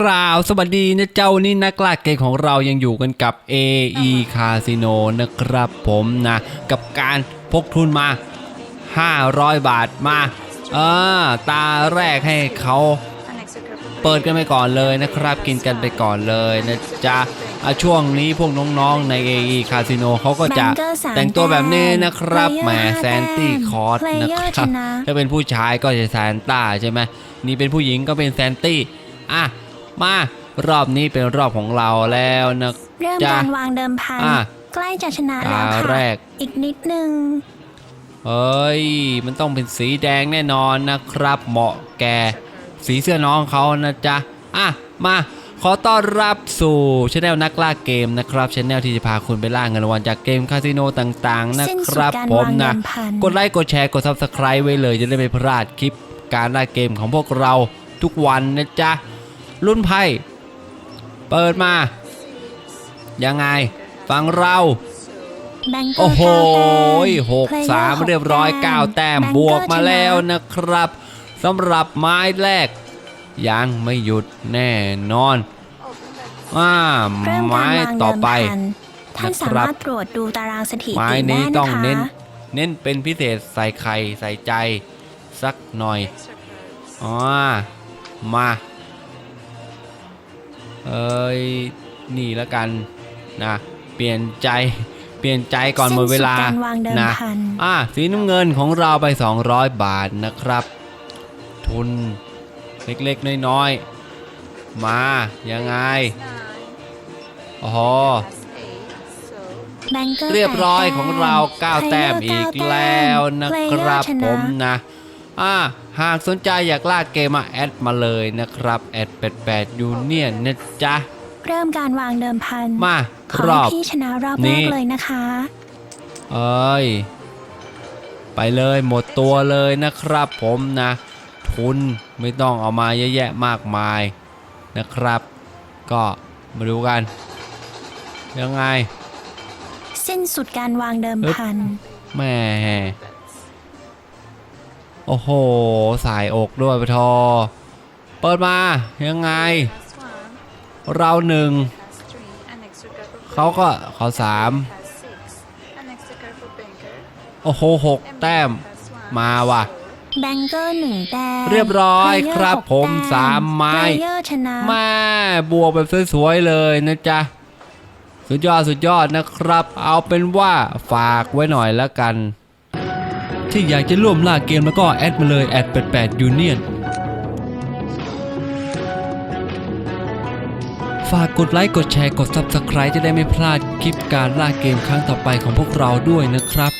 กล่าวสวัสดีนะเจ้านี่นักล่าเกมของเรายังอยู่กันกับ AE Casino นะครับผมนะ กับการพกทุนมา 500 บาทมาเออตาแรกให้เขาเปิดกันไปก่อนเลยนะครับ กินกันไปก่อนเลยนะจ๊ะอะช่วงนี้พวกน้องๆใน AE Casino เขาก็จะแบงเกอร์สามแต่งตัวแบบนี้นะครับแต้มแหม Player แซนตี้ห้าแต้มคอร์ส Player นะคชรับนะถ้าเป็นผู้ชายก็จะแซนต้าใช่ไหมนี่เป็นผู้หญิงก็เป็นแซนตี้อะ มารอบนี้เป็นรอบของเราแล้วนะเริ่มจ้ะการวางเดิมพัน อะ ใกล้จะชนะแล้วตาค่ะ แรก อีกนิดนึง เฮ้ย มันต้องเป็นสีแดงแน่นอนนะครับ เหมาะแก่สีเสื้อน้องเขานะจ๊ะ อะ มา ขอต้อนรับสู่ช anel นักล่าเกมนะครับช anel ที่จะพาคุณไปล่าเงินรางวัลจากเกมคาสิโนต่างๆ นะสิ้นคสุดรับการผมวางเดินะมพันกดไลค์กดแชร์กด Subscribe ไว้เลยจะได้ไม่พลาดคลิปการล่าเกมของพวกเราทุกวันนะจ๊ะ รุ่นไพ่เปิดมา ยังไงฟังเราแบงเกอโอ้ร์โหเก้าแต้มหก Player สามหกเรียบร้อยแต้มเก้าแต้มแบงเกอร์บวกมาชนะแล้วนะครับสำหรับไม้แรก ยังไม่หยุดแน่นอนอ่าเริ่มไม้การวางต่อเดิมไปพันท่านนะคสารับมารถตรวจดูตารางสถิไม้ตินี้ได้ต้องนะคะเน้น เน้นเป็นพิเศษใส่ไข่ใส่ใจ สักหน่อยอ๋อมา เอ้ยนี่แล้วกันนะเปลี่ยนใจเปลี่ยนใจก่อนหมดเวลาสิ้นสุดการวางเดิมนะพันอะสีน้ำเงินของเราไป 200 บาทนะครับ ทุนเล็กๆน้อยๆ มายังไงอ๋อแบงเกอร์เรียบร้อยแปดของเรา 9 แต้ม Player อีกเก้าแล้วนะแต้มครับ Player ชผมนะ อะหากสนใจอยากลากเกมมาแอดมาเลยนะครับแอด88ยูเนียนนะจ๊ะ เริ่มการวางเดิมพันมาขอรอบให้พี่ชนะรอบนี้แรกเลยนะคะ เอ้ย ไปเลยหมดตัวเลยนะครับผมนะ ทุนไม่ต้องเอามาเยอะแยะมากมายนะครับ ก็มาดูกัน ยังไง สิ้นสุดการวางเดิมพันแม่ โอ้โห สายอกด้วยปะทอ เปิดมายังไง เราหนึ่งเขาก็เขาสามโอ้โหหกแต้มมาว่ะแบงเกอร์หนึ่งแต้มเรียบร้อย Player ครับหกผมแต้สามไม้ Player ชนะแม่บวกแบบสวยๆเลยนะจ๊ะ สุดยอดสุดยอดนะครับ เอาเป็นว่าฝากไว้หน่อยแล้วกัน ที่อยากจะร่วมล่าเกมแล้วก็แอดมาเลยแอด88 Union ฝากกดไลค์ กดแชร์ กด Subscribe จะได้ไม่พลาดคลิปการล่าเกมครั้งต่อไปของพวกเราด้วยนะครับ